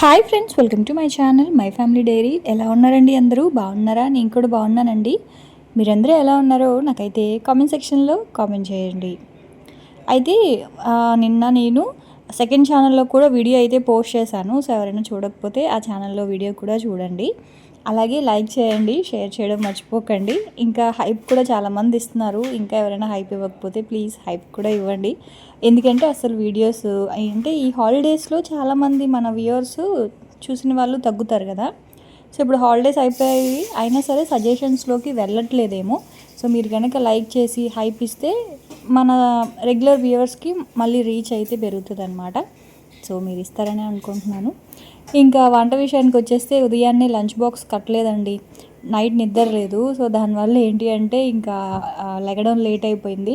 Hi friends welcome to my channel my family diary ఎలా ఉన్నారండి అందరూ? బాగున్నారా? నేను కూడా బాగున్నానండి. మీరందరూ ఎలా ఉన్నారో నాకైతే కామెంట్ సెక్షన్లో కామెంట్ చేయండి. అయితే నిన్న నేను సెకండ్ ఛానల్లో కూడా వీడియో అయితే పోస్ట్ చేశాను. సో ఎవరైనా చూడకపోతే ఆ ఛానల్లో వీడియో కూడా చూడండి. అలాగే లైక్ చేయండి షేర్ చేయడం మర్చిపోకండి. ఇంకా హైప్ కూడా చాలామంది ఇస్తున్నారు. ఇంకా ఎవరైనా హైప్ ఇవ్వకపోతే ప్లీజ్ హైప్ కూడా ఇవ్వండి. ఎందుకంటే అసలు వీడియోస్ అంటే ఈ హాలిడేస్లో చాలామంది మన వ్యూవర్స్ చూసిన వాళ్ళు తగ్గుతారు కదా. సో ఇప్పుడు హాలిడేస్ అయిపోయాయి అయినా సరే సజెషన్స్లోకి వెళ్ళట్లేదేమో. సో మీరు కనుక లైక్ చేసి హైప్ ఇస్తే మన రెగ్యులర్ వ్యూవర్స్కి మళ్ళీ రీచ్ అయితే పెరుగుతుంది అనమాట సో మీరు ఇస్తారని అనుకుంటున్నాను. ఇంకా వంట విషయానికి వచ్చేస్తే ఉదయాన్నే లంచ్ బాక్స్ కట్టలేదండి. నైట్ నిద్ర లేదు. సో దానివల్ల ఏంటి అంటే ఇంకా లెగడం లేట్ అయిపోయింది.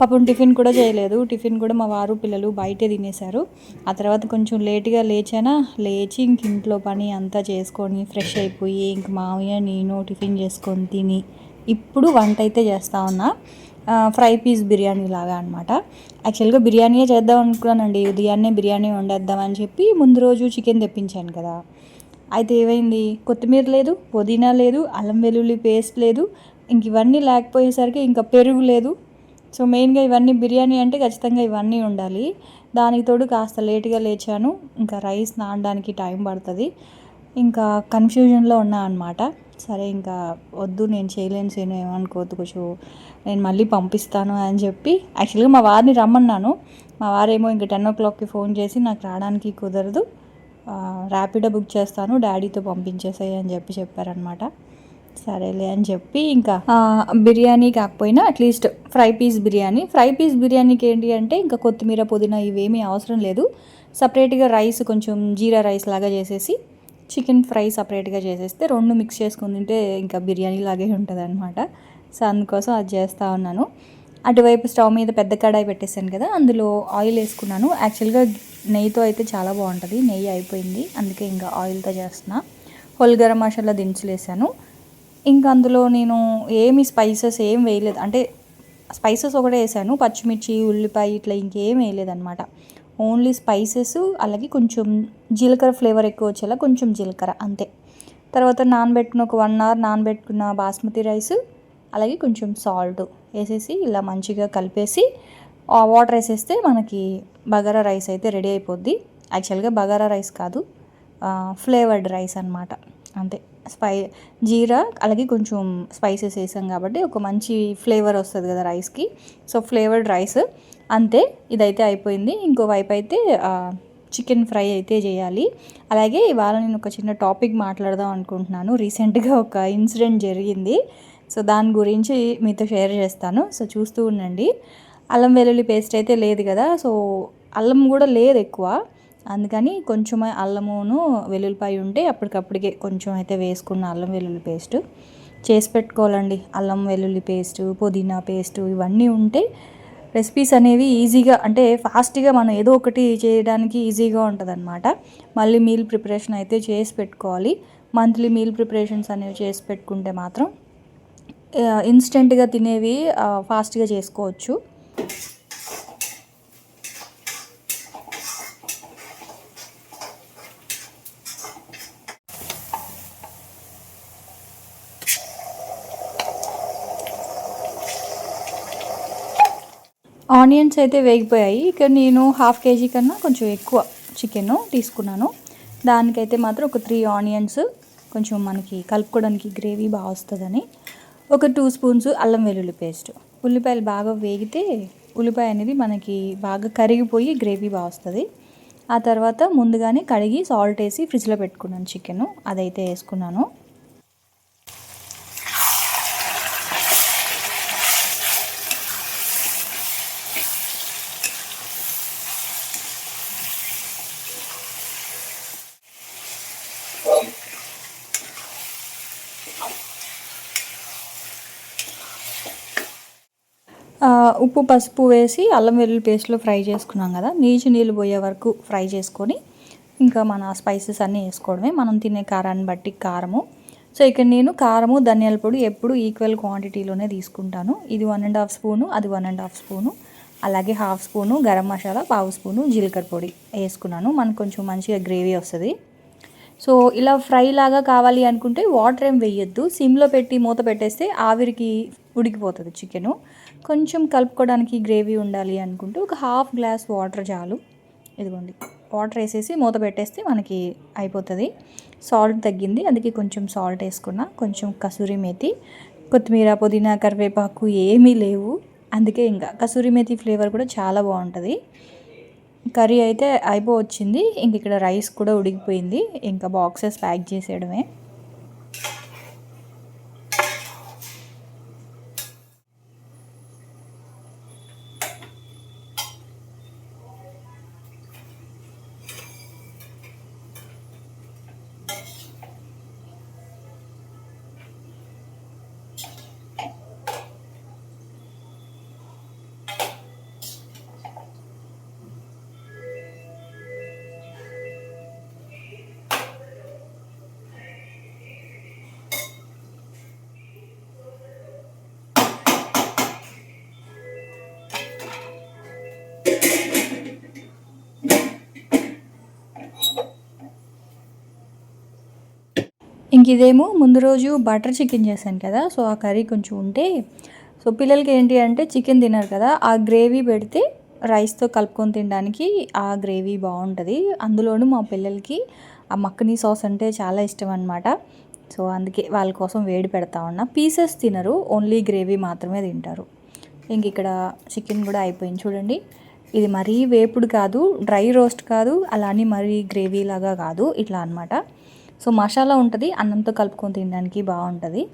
పాపం టిఫిన్ కూడా చేయలేదు. టిఫిన్ కూడా మా వారు పిల్లలు బయటే తినేశారు. ఆ తర్వాత కొంచెం లేట్గా లేచానా? లేచి ఇంక ఇంట్లో పని అంతా చేసుకొని ఫ్రెష్ అయిపోయి ఇంక మామయ్య నేను టిఫిన్ చేసుకొని తిని ఇప్పుడు వంట అయితే చేస్తా ఉన్నా. ఫ్రై పీస్ బిర్యానీ లాగా అనమాట యాక్చువల్గా బిర్యానీయే చేద్దాం అనుకున్నానండి. ఉదయాన్నే బిర్యానీ వండేద్దామని చెప్పి ముందు రోజు చికెన్ తెప్పించాను కదా. అయితే ఏమైంది? కొత్తిమీర లేదు పుదీనా లేదు అల్లం వెల్లుల్లి పేస్ట్ లేదు ఇంక ఇవన్నీ లేకపోయేసరికి ఇంకా పెరుగు లేదు. సో మెయిన్గా ఇవన్నీ బిర్యానీ అంటే ఖచ్చితంగా ఇవన్నీ ఉండాలి. దానికి తోడు కాస్త లేట్గా లేచాను. ఇంకా రైస్ నానడానికి టైం పడుతుంది. ఇంకా కన్ఫ్యూజన్లో ఉన్నా అనమాట సరే ఇంకా వద్దు నేను చేయలేను సేను ఏమనుకోవద్దు కొంచెం నేను మళ్ళీ పంపిస్తాను అని చెప్పి యాక్చువల్గా మా వారిని రమ్మన్నాను. మా వారేమో ఇంకా టెన్ ఓ క్లాక్కి ఫోన్ చేసి నాకు రావడానికి కుదరదు. ర్యాపిడో బుక్ చేస్తాను డాడీతో పంపించేసాయి అని చెప్పి చెప్పారనమాట సరేలే అని చెప్పి ఇంకా బిర్యానీ కాకపోయినా at least fry piece biryani. Fry piece బిర్యానీకి ఏంటి అంటే ఇంకా కొత్తిమీర పుదీనా ఇవేమీ అవసరం లేదు. సపరేట్గా రైస్ కొంచెం జీరా రైస్ లాగా చేసేసి చికెన్ ఫ్రై సపరేట్గా చేసేస్తే రెండు మిక్స్ చేసుకుని తింటే ఇంకా బిర్యానీ లాగే ఉంటుంది అనమాట సో అందుకోసం అది చేస్తూ ఉన్నాను. అటువైపు స్టవ్ మీద పెద్ద కడాయి పెట్టేశాను కదా అందులో ఆయిల్ వేసుకున్నాను. యాక్చువల్గా నెయ్యితో అయితే చాలా బాగుంటుంది. నెయ్యి అయిపోయింది. అందుకే ఇంకా ఆయిల్తో చేస్తున్నా. హోల్ గరం మసాలా దినుసులు వేసాను. ఇంకా అందులో నేను ఏమి స్పైసెస్ ఏం వేయలేదు. అంటే స్పైసెస్ ఒకటే వేసాను. పచ్చిమిర్చి ఉల్లిపాయ ఇట్లా ఇంకేం వేయలేదు అనమాట ఓన్లీ స్పైసెస్ అలాగే కొంచెం జీలకర్ర ఫ్లేవర్ ఎక్కువ వచ్చేలా కొంచెం జీలకర్ర అంతే. తర్వాత నానబెట్టుకున్న ఒక వన్ అవర్ నానబెట్టుకున్న బాస్మతి రైస్ అలాగే కొంచెం సాల్ట్ వేసేసి ఇలా మంచిగా కలిపేసి వాటర్ వేసేస్తే మనకి బగారా రైస్ అయితే రెడీ అయిపోద్ది. యాక్చువల్గా బగారా రైస్ కాదు ఫ్లేవర్డ్ రైస్ అన్నమాట అంతే. స్పై జీరా అలాగే కొంచెం స్పైసెస్ వేసాం కాబట్టి ఒక మంచి ఫ్లేవర్ వస్తుంది కదా రైస్కి. సో ఫ్లేవర్డ్ రైస్ అంతే ఇదైతే అయిపోయింది. ఇంకో వైపు అయితే చికెన్ ఫ్రై అయితే చేయాలి. అలాగే ఇవాళ నేను ఒక చిన్న టాపిక్ మాట్లాడదాం అనుకుంటున్నాను. రీసెంట్గా ఒక ఇన్సిడెంట్ జరిగింది. సో దాని గురించి మీతో షేర్ చేస్తాను. సో చూస్తూ ఉండండి. అల్లం వెల్లుల్లి పేస్ట్ అయితే లేదు కదా. సో అల్లం కూడా లేదు ఎక్కువ. అందుకని కొంచెం అల్లమును వెల్లుల్లిపాయ ఉంటే అప్పటికప్పటికే కొంచెం అయితే వేసుకున్న అల్లం వెల్లుల్లి పేస్ట్. చేసి పెట్టుకోవాలండి. అల్లం వెల్లుల్లి పేస్ట్ పుదీనా పేస్ట్ ఇవన్నీ ఉంటే రెసిపీస్ అనేవి ఈజీగా అంటే ఫాస్ట్గా మనం ఏదో ఒకటి చేయడానికి ఈజీగా ఉంటుందన్నమాట. మళ్ళీ మీల్ ప్రిపరేషన్ అయితే చేసి పెట్టుకోవాలి. మంత్లీ మీల్ ప్రిపరేషన్స్ అనేవి చేసి పెట్టుకుంటే మాత్రం ఇన్స్టెంట్గా తినేవి ఫాస్ట్గా చేసుకోవచ్చు. ఆనియన్స్ అయితే వేగిపోయాయి. ఇక నేను హాఫ్ కేజీ కన్నా కొంచెం ఎక్కువ చికెన్ తీసుకున్నాను. దానికైతే మాత్రం ఒక త్రీ ఆనియన్స్ కొంచెం మనకి కలుపుకోవడానికి గ్రేవీ బాగా వస్తుందని. ఒక టూ స్పూన్స్ అల్లం వెల్లుల్లి పేస్ట్. ఉల్లిపాయలు బాగా వేగితే ఉల్లిపాయ అనేది మనకి బాగా కరిగిపోయి గ్రేవీ బాగా వస్తుంది. ఆ తర్వాత ముందుగానే కడిగి సాల్ట్ వేసి ఫ్రిడ్జ్లో పెట్టుకున్నాను చికెన్. అదైతే వేసుకున్నాను ఆ, ఉప్పు పసుపు వేసి అల్లం వెల్లుల్లి పేస్ట్లో ఫ్రై చేసుకున్నాం కదా నీచు నీళ్ళు పోయే వరకు ఫ్రై చేసుకొని ఇంకా మన స్పైసెస్ అన్నీ వేసుకోవడమే. మనం తినే కారాన్ని బట్టి కారము. సో ఇక్కడ నేను కారము ధనియాల పొడి ఎప్పుడు ఈక్వల్ క్వాంటిటీలోనే తీసుకుంటాను. ఇది వన్ అండ్ హాఫ్ స్పూను అది వన్ అండ్ హాఫ్ స్పూను అలాగే హాఫ్ స్పూను గరం మసాలా పావు స్పూను జీలకర్ర పొడి వేసుకున్నాను. మనకు కొంచెం మంచిగా గ్రేవీ వస్తుంది. సో ఇలా ఫ్రై లాగా కావాలి అనుకుంటే వాటర్ ఏం వేయొద్దు. సిమ్లో పెట్టి మూత పెట్టేస్తే ఆవిరికి ఉడికిపోతుంది చికెను. కొంచెం కలుపుకోవడానికి గ్రేవీ ఉండాలి అనుకుంటే ఒక హాఫ్ గ్లాస్ వాటర్ చాలు. ఇదిగోండి వాటర్ వేసేసి మూత పెట్టేస్తే మనకి అయిపోతుంది. సాల్ట్ తగ్గింది అందుకే కొంచెం సాల్ట్ వేసుకున్నా. కొంచెం కసూరి మేతి కొత్తిమీర పుదీనా కరివేపాకు ఏమీ లేవు. అందుకే ఇంకా కసూరి మేతి ఫ్లేవర్ కూడా చాలా బాగుంటుంది. కర్రీ అయితే అయిపోవచ్చింది. ఇంక ఇక్కడ రైస్ కూడా ఉడికిపోయింది. ఇంకా బాక్సెస్ ప్యాక్ చేసేయడమే. ఇంక ఇదేమో ముందు రోజు బటర్ చికెన్ చేశాను కదా సో ఆ కర్రీ కొంచెం ఉంటే సో పిల్లలకి ఏంటి అంటే చికెన్ తినరు కదా ఆ గ్రేవీ పెడితే రైస్తో కలుపుకొని తినడానికి ఆ గ్రేవీ బాగుంటుంది. అందులోనూ మా పిల్లలకి ఆ మక్కనీ సాస్ అంటే చాలా ఇష్టం అనమాట సో అందుకే వాళ్ళ కోసం వేడి పెడతా ఉన్నా. పీసెస్ తినరు ఓన్లీ గ్రేవీ మాత్రమే తింటారు. ఇంక ఇక్కడ చికెన్ కూడా అయిపోయింది చూడండి. ఇది మరీ వేపుడు కాదు డ్రై రోస్ట్ కాదు అలానే మరీ గ్రేవీ లాగా కాదు ఇట్లా అనమాట సో మసాలా ఉంటుంది అన్నంతో కలుపుకొని తినడానికి బాగుంటుంది.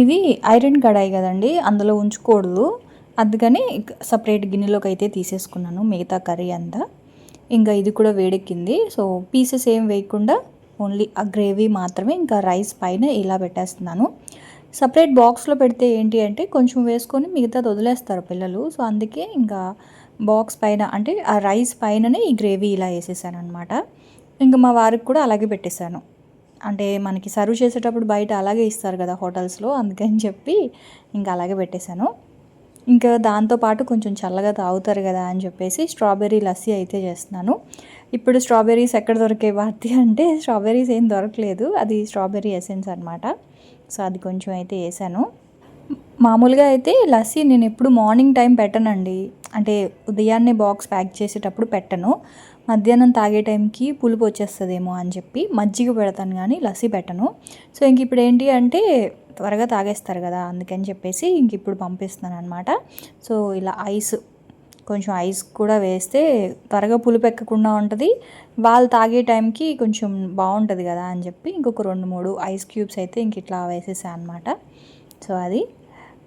ఇది ఐరన్ కడాయి కదండి అందులో ఉంచకూడదు. అందుకని సపరేట్ గిన్నెలోకి అయితే తీసేసుకున్నాను మిగతా కర్రీ అంతా. ఇంకా ఇది కూడా వేడెక్కింది సో పీసెస్ ఏం వేయకుండా ఓన్లీ ఆ గ్రేవీ మాత్రమే ఇంకా రైస్ పైన ఇలా పెట్టేస్తున్నాను. సపరేట్ బాక్స్లో పెడితే ఏంటి అంటే కొంచెం వేసుకొని మిగతాది వదిలేస్తారు పిల్లలు. సో అందుకే ఇంకా బాక్స్ పైన అంటే ఆ రైస్ పైననే ఈ గ్రేవీ ఇలా వేసేసాను అనమాట ఇంకా మా వారికి కూడా అలాగే పెట్టేశాను. అంటే మనకి సర్వ్ చేసేటప్పుడు బయట అలాగే ఇస్తారు కదా హోటల్స్లో అందుకని చెప్పి ఇంకా అలాగే పెట్టేశాను. ఇంకా దాంతోపాటు కొంచెం చల్లగా తాగుతారు కదా అని చెప్పేసి స్ట్రాబెర్రీ లస్సీ అయితే చేస్తున్నాను. ఇప్పుడు స్ట్రాబెర్రీస్ ఎక్కడ దొరికే వాటి అంటే స్ట్రాబెర్రీస్ ఏం దొరకలేదు. అది స్ట్రాబెర్రీ ఎసెన్స్ అనమాట సో అది కొంచెం అయితే వేసాను. మామూలుగా అయితే లస్సీ నేను ఎప్పుడు మార్నింగ్ టైం పెట్టనండి. అంటే ఉదయాన్నే బాక్స్ ప్యాక్ చేసేటప్పుడు పెట్టను. మధ్యాహ్నం తాగే టైంకి పులుపు వచ్చేస్తుందేమో అని చెప్పి మజ్జిగ పెడతాను కానీ లస్సీ పెట్టను. సో ఇంక ఇప్పుడు ఏంటి అంటే త్వరగా తాగేస్తారు కదా అందుకని చెప్పేసి ఇంక ఇప్పుడు పంపిస్తున్నాను అనమాట సో ఇలా ఐస్ కొంచెం ఐస్ కూడా వేస్తే త్వరగా పులుపు ఎక్కకుండా ఉంటుంది. వాళ్ళు తాగే టైంకి కొంచెం బాగుంటుంది కదా అని చెప్పి ఇంకొక రెండు మూడు ఐస్ క్యూబ్స్ అయితే ఇంక ఇట్లా వేసేసాను అనమాట సో అది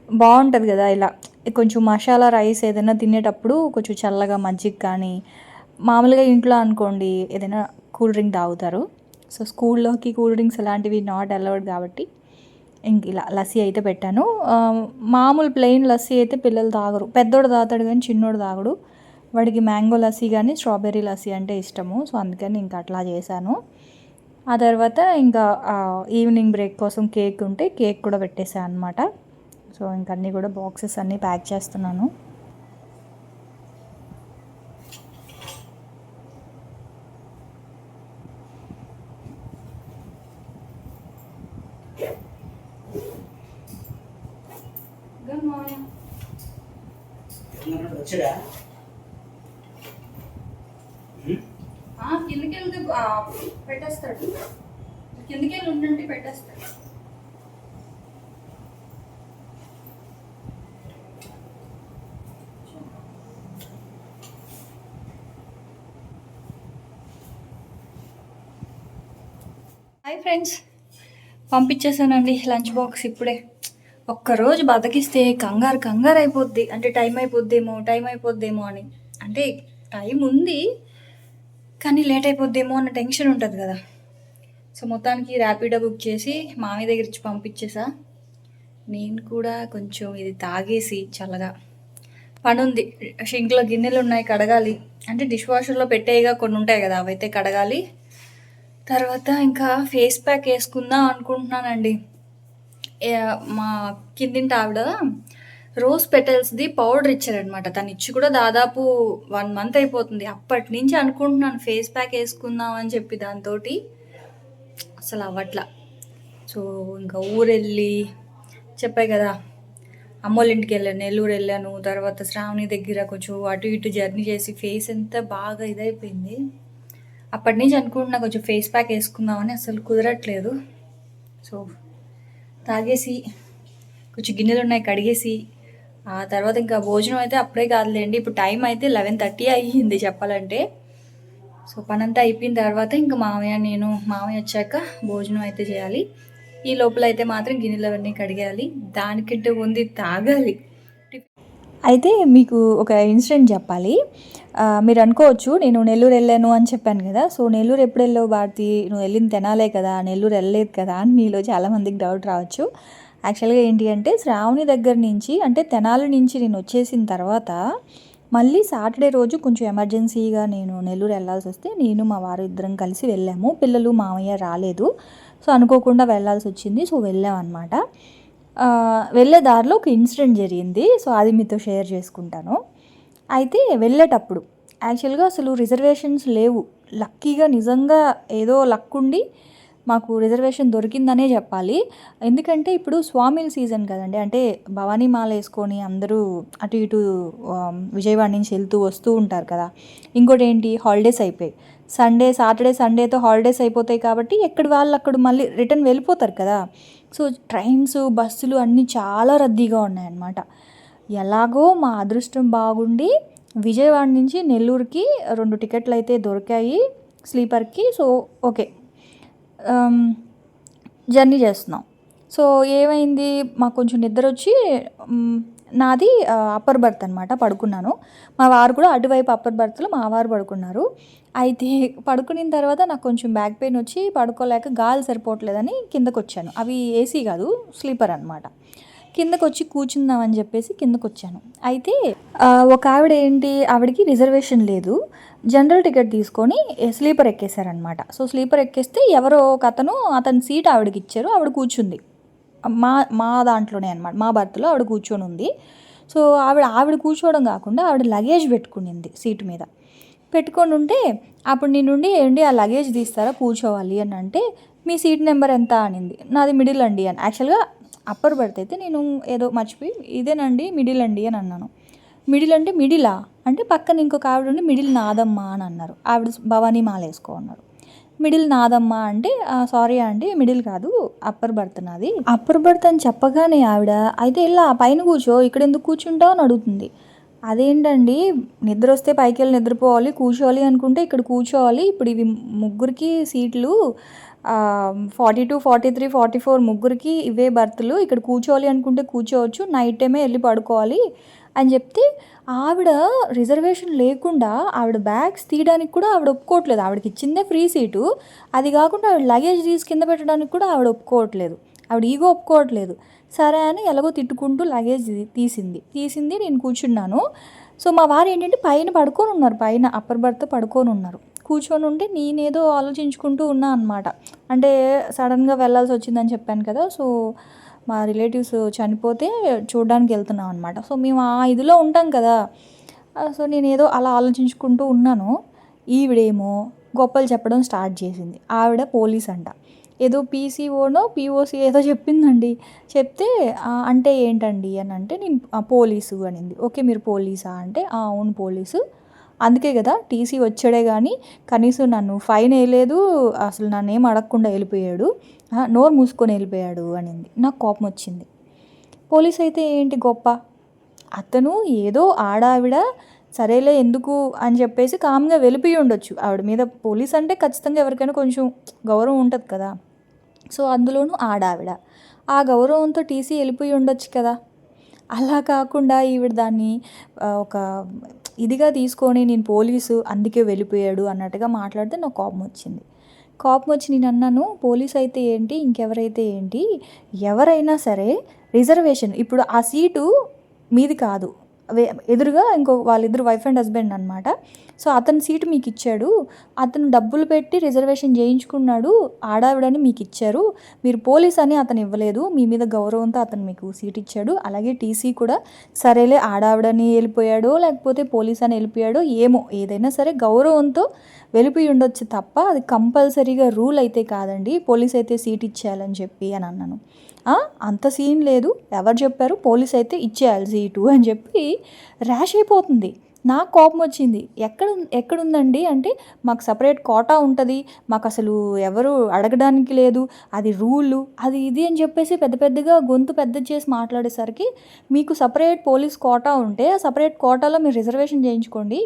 బాగుంటుంది కదా ఇలా. కొంచెం మసాలా రైస్ ఏదైనా తినేటప్పుడు కొంచెం చల్లగా మజ్జిగ కానీ మామూలుగా ఇంట్లో అనుకోండి ఏదైనా కూల్ డ్రింక్ తాగుతారు. సో స్కూల్లోకి కూల్ డ్రింక్స్ అలాంటివి నాట్ అలౌడ్ కాబట్టి ఇంక ఇలా లస్సీ అయితే పెట్టాను. మామూలు ప్లెయిన్ లస్సీ అయితే పిల్లలు తాగరు. పెద్దోడు తాగుతాడు కానీ చిన్నోడు తాగడు. వాడికి మ్యాంగో లస్సీ కానీ స్ట్రాబెర్రీ లస్సీ అంటే ఇష్టము. సో అందుకని ఇంకా అట్లా చేశాను. ఆ తర్వాత ఇంకా ఈవినింగ్ బ్రేక్ కోసం కేక్ ఉంటే కేక్ కూడా పెట్టేశాను అనమాట సో ఇంకన్నీ కూడా బాక్సెస్ అన్నీ ప్యాక్ చేస్తున్నాను. వచ్చాడా కిందకి వెళ్తే పెట్టేస్తాడు. కిందకి వెళ్ళి ఉండంటే పెట్టేస్తాడు. Hi friends. పంపించేసానండి లంచ్ బాక్స్ ఇప్పుడే. ఒక్కరోజు బతికిస్తే కంగారు కంగారు అయిపోద్ది అంటే టైం అయిపోద్దేమో టైం అయిపోద్దేమో అని. అంటే టైం ఉంది కానీ లేట్ అయిపోద్దేమో అన్న టెన్షన్ ఉంటుంది కదా. సో మొత్తానికి ర్యాపిడో బుక్ చేసి మామయ్య దగ్గర ఇచ్చి పంపించేసా. నేను కూడా కొంచెం ఇది తాగేసి చల్లగా. పని ఉంది షింక్లో గిన్నెలు ఉన్నాయి కడగాలి. అంటే డిష్ వాషర్లో పెట్టేయగా కొన్ని ఉంటాయి కదా అవైతే కడగాలి. తర్వాత ఇంకా ఫేస్ ప్యాక్ వేసుకుందాం అనుకుంటున్నానండి. మా కిందింటి ఆవిడ రోజ్ పెటల్స్ది పౌడర్ ఇచ్చారనమాట తను ఇచ్చి కూడా దాదాపు వన్ మంత్ అయిపోతుంది. అప్పటి నుంచి అనుకుంటున్నాను ఫేస్ ప్యాక్ వేసుకుందాం అని చెప్పి దాంతో అసలు అవ్వట్లా. సో ఇంకా ఊరెళ్ళి చెప్పాయి కదా అమ్మోళ్ళ ఇంటికి వెళ్ళాను నెల్లూరు వెళ్ళాను తర్వాత శ్రావణి దగ్గర కొంచెం అటు ఇటు జర్నీ చేసి ఫేస్ ఎంత బాగా ఇదైపోయింది. అప్పటి నుంచి అనుకుంటున్నా కొంచెం ఫేస్ ప్యాక్ వేసుకుందామని అసలు కుదరట్లేదు. సో తాగేసి కొంచెం గిన్నెలు ఉన్నాయి కడిగేసి ఆ తర్వాత ఇంకా భోజనం అయితే అప్పుడే కాదులేండి. ఇప్పుడు టైం అయితే లెవెన్ థర్టీ అయ్యింది చెప్పాలంటే. సో పనంతా అయిపోయిన తర్వాత ఇంకా మామయ్య నేను మామయ్య వచ్చాక భోజనం అయితే చేయాలి. ఈ లోపల అయితే మాత్రం గిన్నెలు అవన్నీ కడిగేయాలి. దానికంటే ముందు తాగాలి. అయితే మీకు ఒక ఇన్సిడెంట్ చెప్పాలి. మీరు అనుకోవచ్చు నేను నెల్లూరు వెళ్ళాను అని చెప్పాను కదా. సో నెల్లూరు ఎప్పుడు వెళ్ళావు భారతి? నువ్వు వెళ్ళింది తినాలే కదా నెల్లూరు వెళ్ళలేదు కదా అని మీలో చాలామందికి డౌట్ రావచ్చు. యాక్చువల్గా ఏంటి అంటే శ్రావణి దగ్గర నుంచి అంటే తెనాలి నుంచి నేను వచ్చేసిన తర్వాత మళ్ళీ సాటర్డే రోజు కొంచెం ఎమర్జెన్సీగా నేను నెల్లూరు వెళ్ళాల్సి వస్తే నేను మా వారు ఇద్దరం కలిసి వెళ్ళాము. పిల్లలు మామయ్య రాలేదు. సో అనుకోకుండా వెళ్ళాల్సి వచ్చింది. సో వెళ్ళామన్నమాట. అనమాట వెళ్ళే దారిలో ఒక ఇన్సిడెంట్ జరిగింది. సో అది మీతో షేర్ చేసుకుంటాను. అయితే వెళ్ళేటప్పుడు యాక్చువల్గా అసలు రిజర్వేషన్స్ లేవు. లక్కీగా నిజంగా ఏదో లక్ ఉండి మాకు రిజర్వేషన్ దొరికిందనే చెప్పాలి. ఎందుకంటే ఇప్పుడు స్వామిల సీజన్ కదండి. అంటే భవానీ మాల వేసుకొని అందరూ అటు ఇటు విజయవాడ నుంచి వెళ్తూ వస్తూ ఉంటారు కదా. ఇంకోటి ఏంటి హాలిడేస్ అయిపోయాయి. సండే సాటర్డే సండేతో హాలిడేస్ అయిపోతాయి కాబట్టి ఎక్కడి వాళ్ళు అక్కడ మళ్ళీ రిటర్న్ వెళ్ళిపోతారు కదా. సో ట్రైన్స్ బస్సులు అన్నీ చాలా రద్దీగా ఉన్నాయన్నమాట. ఎలాగో మా అదృష్టం బాగుండి విజయవాడ నుంచి నెల్లూరుకి రెండు టికెట్లు అయితే దొరికాయి స్లీపర్కి. So okay. జర్నీ చేస్తున్నాం. సో ఏమైంది? మాకు కొంచెం నిద్ర వచ్చి నాది అప్పర్ బర్త్ అనమాట పడుకున్నాను. మా వారు కూడా అటువైపు అప్పర్ బర్త్లో మా వారు పడుకున్నారు. అయితే పడుకునిన తర్వాత నాకు కొంచెం బ్యాక్ పెయిన్ వచ్చి పడుకోలేక గాలి సరిపోవట్లేదని కిందకు వచ్చాను అవి ఏసీ కాదు స్లీపర్ అనమాట కిందకు వచ్చి కూర్చుందామని చెప్పేసి కిందకు వచ్చాను అయితే ఒక ఆవిడ ఏంటి ఆవిడకి రిజర్వేషన్ లేదు. జనరల్ టికెట్ తీసుకొని స్లీపర్ ఎక్కేశారనమాట సో స్లీపర్ ఎక్కేస్తే ఎవరో ఒక అతను అతని సీట్ ఆవిడకి ఇచ్చారు ఆవిడ కూర్చుంది. మా మా దాంట్లోనే అనమాట మా బర్త్లో ఆవిడ కూర్చొని ఉంది సో ఆవిడ ఆవిడ కూర్చోవడం కాకుండా ఆవిడ లగేజ్ పెట్టుకునింది సీటు మీద. పెట్టుకొని ఉంటే అప్పుడు నేను నుండి ఏంటి ఆ లగేజ్ తీస్తారా కూర్చోవాలి అని అంటే మీ సీట్ నెంబర్ ఎంత? అనింది. నాది మిడిల్ అండి అని. యాక్చువల్గా అప్పర్ బర్త్ అయితే నేను ఏదో మర్చిపోయి ఇదేనండి మిడిల్ అండి అని అన్నాను. మిడిల్ అంటే మిడిలా అంటే పక్కన ఇంకొక ఆవిడ ఉండి మిడిల్ నాదమ్మా అని అన్నారు. ఆవిడ భవానీ మాల వేసుకో అన్నారు. మిడిల్ నాదమ్మా అంటే సారీ అండి మిడిల్ కాదు అప్పర్ బర్త్ నాది. అప్పర్ బర్త్ అని చెప్పగానే ఆవిడ అయితే ఇలా పైన కూర్చో ఇక్కడ ఎందుకు కూర్చుంటావు? అని అడుగుతుంది. అదేంటండి? నిద్ర వస్తే పైకి వెళ్ళి నిద్రపోవాలి కూర్చోవాలి అనుకుంటే ఇక్కడ కూర్చోవాలి. ఇప్పుడు ఇవి ముగ్గురికి సీట్లు forty two forty three forty four ముగ్గురికి ఇవే బర్త్లు. ఇక్కడ కూర్చోవాలి అనుకుంటే కూర్చోవచ్చు నైట్ టైమే వెళ్ళి పడుకోవాలి అని చెప్తే ఆవిడ రిజర్వేషన్ లేకుండా ఆవిడ బ్యాగ్స్ తీయడానికి కూడా ఆవిడ ఒప్పుకోవట్లేదు. ఆవిడకి ఇచ్చిందే ఫ్రీ సీటు. అది కాకుండా ఆవిడ లగేజ్ తీసి కింద పెట్టడానికి కూడా ఆవిడ ఒప్పుకోవట్లేదు. ఆవిడ ఈగో ఒప్పుకోవట్లేదు. సరే అని ఎలాగో తిట్టుకుంటూ లగేజ్ తీసింది. తీసింది నేను కూర్చున్నాను. సో మా వారు ఏంటంటే పైన పడుకొని ఉన్నారు. పైన అప్పర్ బర్త్ పడుకొని ఉన్నారు. కూర్చొని ఉంటే నేనేదో ఆలోచించుకుంటూ ఉన్నా అనమాట అంటే సడన్గా వెళ్ళాల్సి వచ్చిందని చెప్పాను కదా సో మా రిలేటివ్స్ చనిపోతే చూడడానికి వెళ్తున్నాం అనమాట సో మేము ఆ ఇదిలో ఉంటాం కదా. సో నేను ఏదో అలా ఆలోచించుకుంటూ ఉన్నాను. ఈవిడేమో గొప్పలు చెప్పడం స్టార్ట్ చేసింది. ఆవిడ పోలీస్ అంట ఏదో పీసీఓనో పీఓసీ ఏదో చెప్పిందండి. చెప్తే అంటే ఏంటండి? అని అంటే నేను పోలీసు అనింది. ఓకే మీరు పోలీసా? అంటే అవును పోలీసు. అందుకే కదా టీసీ వచ్చాడే కానీ కనీసం నన్ను ఫైన్ వేయలేదు అసలు నన్ను ఏం అడగకుండా వెళ్ళిపోయాడు. నోరు మూసుకొని వెళ్ళిపోయాడు అనింది. నాకు కోపం వచ్చింది. పోలీస్ అయితే ఏంటి గొప్ప? అతను ఏదో ఆడావిడ సరేలే ఎందుకు అని చెప్పేసి కామ్గా వెళ్ళిపోయి ఉండొచ్చు. ఆవిడ మీద పోలీస్ అంటే ఖచ్చితంగా ఎవరికైనా కొంచెం గౌరవం ఉంటుంది కదా. సో అందులోనూ ఆడావిడ. ఆ గౌరవంతో టీసీ వెళ్ళిపోయి ఉండొచ్చు కదా. అలా కాకుండా ఈవిడ దాన్ని ఒక ఇదిగా తీసుకొని నేను పోలీసు అందుకే వెళ్ళిపోయాడు అన్నట్టుగా మాట్లాడితే నాకు కోపం వచ్చింది. కోపం వచ్చి నేను అన్నాను పోలీస్ అయితే ఏంటి? ఇంకెవరైతే ఏంటి? ఎవరైనా సరే రిజర్వేషన్ ఇప్పుడు ఆ సీటు మీది కాదు. ఎదురుగా ఇంకో వాళ్ళిద్దరు వైఫ్ అండ్ హస్బెండ్ అనమాట సో అతని సీటు మీకు ఇచ్చాడు అతను డబ్బులు పెట్టి రిజర్వేషన్ చేయించుకున్నాడు. ఆడావిడని మీకు ఇచ్చారు మీరు పోలీస్ అని అతను ఇవ్వలేదు. మీ మీద గౌరవంతో అతను మీకు సీట్ ఇచ్చాడు అలాగే టీసీ కూడా సరేలే ఆడావిడని వెళ్ళిపోయాడో లేకపోతే పోలీస్ అని వెళ్ళిపోయాడో ఏమో ఏదైనా సరే గౌరవంతో వెళ్ళిపోయి ఉండొచ్చు తప్ప అది కంపల్సరీగా రూల్ అయితే కాదండి. పోలీస్ అయితే సీట్ ఇచ్చేయాలని చెప్పి అని అన్నాను. అంత సీన్ లేదు. ఎవరు చెప్పారు? పోలీస్ అయితే ఇచ్చేయాలి సీటు అని చెప్పి ర్యాష్ అయిపోతుంది. నాకు కోపం వచ్చింది. ఎక్కడ ఎక్కడుందండి అంటే మాకు సపరేట్ కోటా ఉంటుంది. మాకు అసలు ఎవరు అడగడానికి లేదు. అది రూలు అది ఇది అని చెప్పేసి పెద్ద పెద్దగా గొంతు పెద్ద చేసి మాట్లాడేసరికి మీకు సపరేట్ పోలీస్ కోటా ఉంటే ఆ సపరేట్ కోటాలో మీరు రిజర్వేషన్ చేయించుకోండి.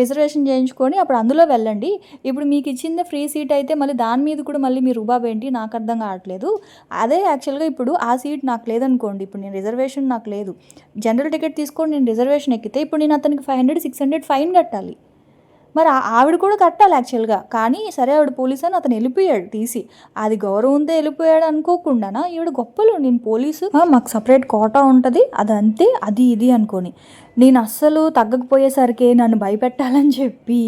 రిజర్వేషన్ చేయించుకొని అప్పుడు అందులో వెళ్ళండి. ఇప్పుడు మీకు ఇచ్చింది ఫ్రీ సీట్ అయితే మళ్ళీ దాని మీద కూడా మళ్ళీ మీ రుబాబ్ ఏంటి? నాకు అర్థం కావట్లేదు. అదే యాక్చువల్గా ఇప్పుడు ఆ సీట్ నాకు లేదనుకోండి. ఇప్పుడు నేను రిజర్వేషన్ నాకు లేదు. జనరల్ టికెట్ తీసుకొని నేను రిజర్వేషన్ ఎక్కితే ఇప్పుడు నేను అతనికి five hundred six hundred fine కట్టాలి. మరి ఆవిడ కూడా కట్టాలి యాక్చువల్గా. కానీ సరే ఆవిడ పోలీస్ అని అతను వెళ్ళిపోయాడు తీసి. అది గౌరవంతో వెళ్ళిపోయాడు అనుకోకుండా ఈవిడ గొప్పలు. నేను పోలీసు మాకు సపరేట్ కోటా ఉంటుంది. అది అంతే అది ఇది అనుకొని. నేను అస్సలు తగ్గకపోయేసరికి నన్ను భయపెట్టాలని చెప్పి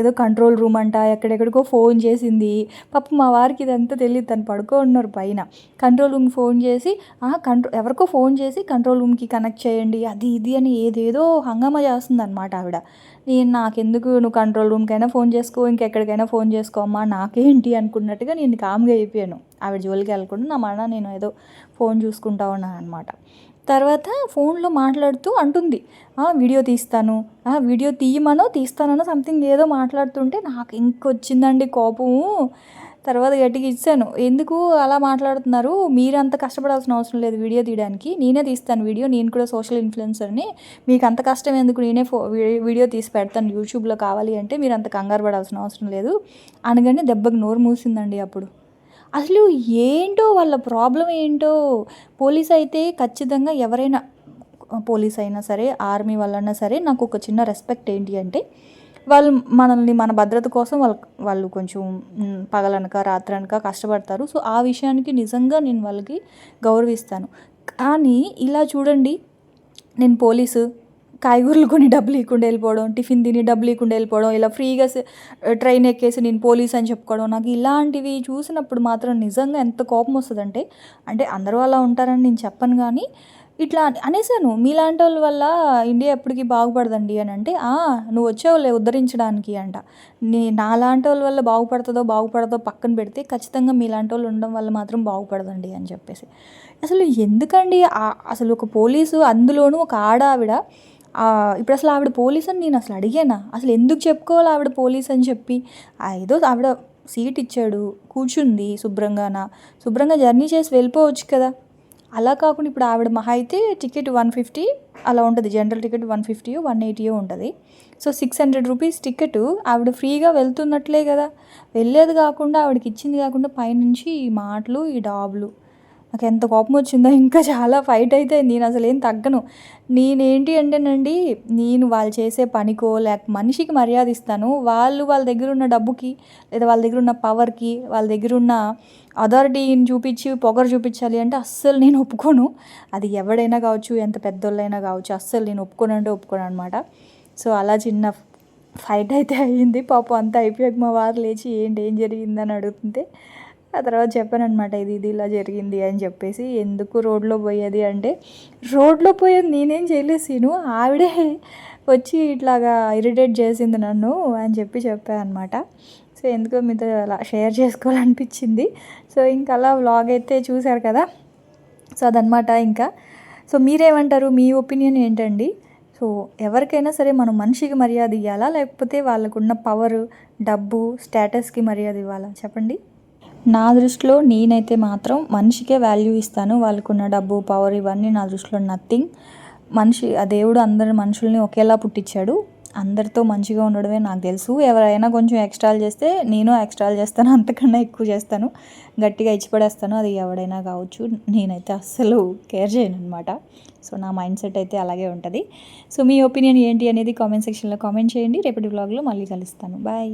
ఏదో కంట్రోల్ రూమ్ అంట ఎక్కడెక్కడికో ఫోన్ చేసింది. పాప మా వారికి ఇదంతా తెలియదు తను పడుకో ఉన్నారు పైన. కంట్రోల్ రూమ్ ఫోన్ చేసి కంట్రో ఎవరికో ఫోన్ చేసి కంట్రోల్ రూమ్కి కనెక్ట్ చేయండి అది ఇది అని ఏదేదో హంగామా చేస్తుంది అనమాట ఆవిడ. నాకెందుకు నువ్వు కంట్రోల్ రూమ్కైనా ఫోన్ చేసుకో ఇంకెక్కడికైనా ఫోన్ చేసుకో. అమ్మా నాకేంటి అనుకున్నట్టుగా నేను కామ్గా అయిపోయాను. ఆవిడ జోలికి వెళ్ళకుండా నా మన నేను ఏదో ఫోన్ చూసుకుంటా ఉన్నాను అనమాట తర్వాత ఫోన్లో మాట్లాడుతూ అంటుంది. వీడియో తీస్తాను. వీడియో తీయమనో తీస్తానో సంథింగ్ ఏదో మాట్లాడుతుంటే నాకు ఇంకొచ్చిందండి కోపము. తర్వాత గట్టిగా ఇచ్చాను. ఎందుకు అలా మాట్లాడుతున్నారు? మీరు అంత కష్టపడాల్సిన అవసరం లేదు వీడియో తీయడానికి. నేనే తీస్తాను వీడియో. నేను కూడా సోషల్ ఇన్ఫ్లుయెన్సర్ని. మీకు అంత కష్టం ఎందుకు? నేనే ఫో వీడియో తీసి పెడతాను యూట్యూబ్లో కావాలి అంటే మీరు అంత కంగారు పడాల్సిన అవసరం లేదు. అనగానే దెబ్బకి నోరు మూసిందండి అప్పుడు. అసలు ఏంటో వాళ్ళ ప్రాబ్లం ఏంటో? పోలీస్ అయితే ఖచ్చితంగా ఎవరైనా పోలీస్ అయినా సరే ఆర్మీ వాళ్ళన్నా సరే నాకు ఒక చిన్న రెస్పెక్ట్ ఏంటి అంటే వాళ్ళు మనల్ని మన భద్రత కోసం వాళ్ళు వాళ్ళు కొంచెం పగలనక రాత్రనక కష్టపడతారు. సో ఆ విషయానికి నిజంగా నేను వాళ్ళకి గౌరవిస్తాను. కానీ ఇలా చూడండి. నేను పోలీసు కాయగూరలు కొని డబ్బులు ఇవ్వకుండా వెళ్ళిపోవడం టిఫిన్ తిని డబ్బులు ఇవ్వకుండా వెళ్ళిపోవడం ఇలా ఫ్రీగా ట్రైన్ ఎక్కేసి నేను పోలీస్ అని చెప్పుకోవడం నాకు ఇలాంటివి చూసినప్పుడు మాత్రం నిజంగా ఎంత కోపం వస్తుందంటే అంటే అందరూ అలా ఉంటారని నేను చెప్పను కానీ ఇట్లా అనేసాను. మీలాంటి వాళ్ళ వల్ల ఇండియా ఎప్పటికీ బాగుపడదండి అని అంటే నువ్వు వచ్చావులే ఉద్ధరించడానికి అంట. నీ నాలాంటి వాళ్ళ వల్ల బాగుపడుతుందో బాగుపడదో పక్కన పెడితే ఖచ్చితంగా మీలాంటి వాళ్ళు ఉండడం వల్ల మాత్రం బాగుపడదండి అని చెప్పేసి. అసలు ఎందుకండి? అసలు ఒక పోలీసు అందులోనూ ఒక ఆడావిడ ఇప్పుడు అసలు ఆవిడ పోలీస్ అని నేను అసలు అడిగానా? అసలు ఎందుకు చెప్పుకోవాలి ఆవిడ పోలీస్ అని చెప్పి? ఏదో ఆవిడ సీట్ ఇచ్చాడు కూర్చుంది శుభ్రంగాన? శుభ్రంగా జర్నీ చేసి వెళ్ళిపోవచ్చు కదా. అలా కాకుండా ఇప్పుడు ఆవిడ మహా అయితే టికెట్ వన్ ఫిఫ్టీ అలా ఉంటుంది. జనరల్ టికెట్ వన్ ఫిఫ్టీయో వన్ ఎయిటీయో ఉంటుంది. So six hundred rupees ticket ఆవిడ ఫ్రీగా వెళ్తున్నట్లే కదా. వెళ్ళేది కాకుండా ఆవిడకి ఇచ్చింది కాకుండా పైనుంచి ఈ మాటలు ఈ డాబులు నాకు ఎంత కోపం వచ్చిందో ఇంకా చాలా ఫైట్ అయితే నేను అసలు ఏం తగ్గను. నేనేంటి అంటేనండి నేను వాళ్ళు చేసే పనికో లేక మనిషికి మర్యాద ఇస్తాను. వాళ్ళు వాళ్ళ దగ్గర ఉన్న డబ్బుకి లేదా వాళ్ళ దగ్గర ఉన్న పవర్కి వాళ్ళ దగ్గర ఉన్న అథారిటీని చూపించి పొగరు చూపించాలి అంటే అస్సలు నేను ఒప్పుకోను. అది ఎవడైనా కావచ్చు ఎంత పెద్దోళ్ళైనా కావచ్చు అస్సలు నేను ఒప్పుకోను అంటే ఒప్పుకోను అనమాట సో అలా చిన్న ఫైట్ అయితే అయ్యింది పాపం అంతా అయిపోయాక మా వారు లేచి ఏంటి ఏం జరిగిందని అడుగుతుంటే ఆ తర్వాత చెప్పాను అనమాట ఇది ఇది ఇలా జరిగింది అని చెప్పేసి ఎందుకు రోడ్లో పోయేది? అంటే రోడ్లో పోయేది నేనేం చేయలేదు సీను ఆవిడే వచ్చి ఇట్లాగా ఇరిటేట్ చేసింది నన్ను అని చెప్పి చెప్పాను అనమాట సో ఎందుకో మీతో అలా షేర్ చేసుకోవాలనిపించింది. సో ఇంకా అలా వ్లాగ్ అయితే చూశారు కదా? సో అదనమాట ఇంకా. సో మీరేమంటారు? మీ ఒపీనియన్ ఏంటండి? సో ఎవరికైనా సరే మనం మనిషికి మర్యాద ఇవ్వాలా లేకపోతే వాళ్ళకున్న పవర్ డబ్బు స్టేటస్కి మర్యాద ఇవ్వాలా? చెప్పండి. నా దృష్టిలో నేనైతే మాత్రం మనిషికే వాల్యూ ఇస్తాను. వాళ్ళకున్న డబ్బు పవర్ ఇవన్నీ నా దృష్టిలో నథింగ్ మనిషి ఆ దేవుడు అందరి మనుషుల్ని ఒకేలా పుట్టించాడు. అందరితో మంచిగా ఉండడమే నాకు తెలుసు. ఎవరైనా కొంచెం ఎక్స్ట్రాలు చేస్తే నేను ఎక్స్ట్రాలు చేస్తాను. అంతకన్నా ఎక్కువ చేస్తాను. గట్టిగా ఇచ్చిపడేస్తాను. అది ఎవడైనా కావచ్చు. నేనైతే అస్సలు కేర్ చేయను అనమాట సో నా మైండ్ సెట్ అయితే అలాగే ఉంటుంది. సో మీ ఒపీనియన్ ఏంటి అనేది కామెంట్ సెక్షన్లో కామెంట్ చేయండి. రేపటి బ్లాగ్లో మళ్ళీ కలుస్తాను. బాయ్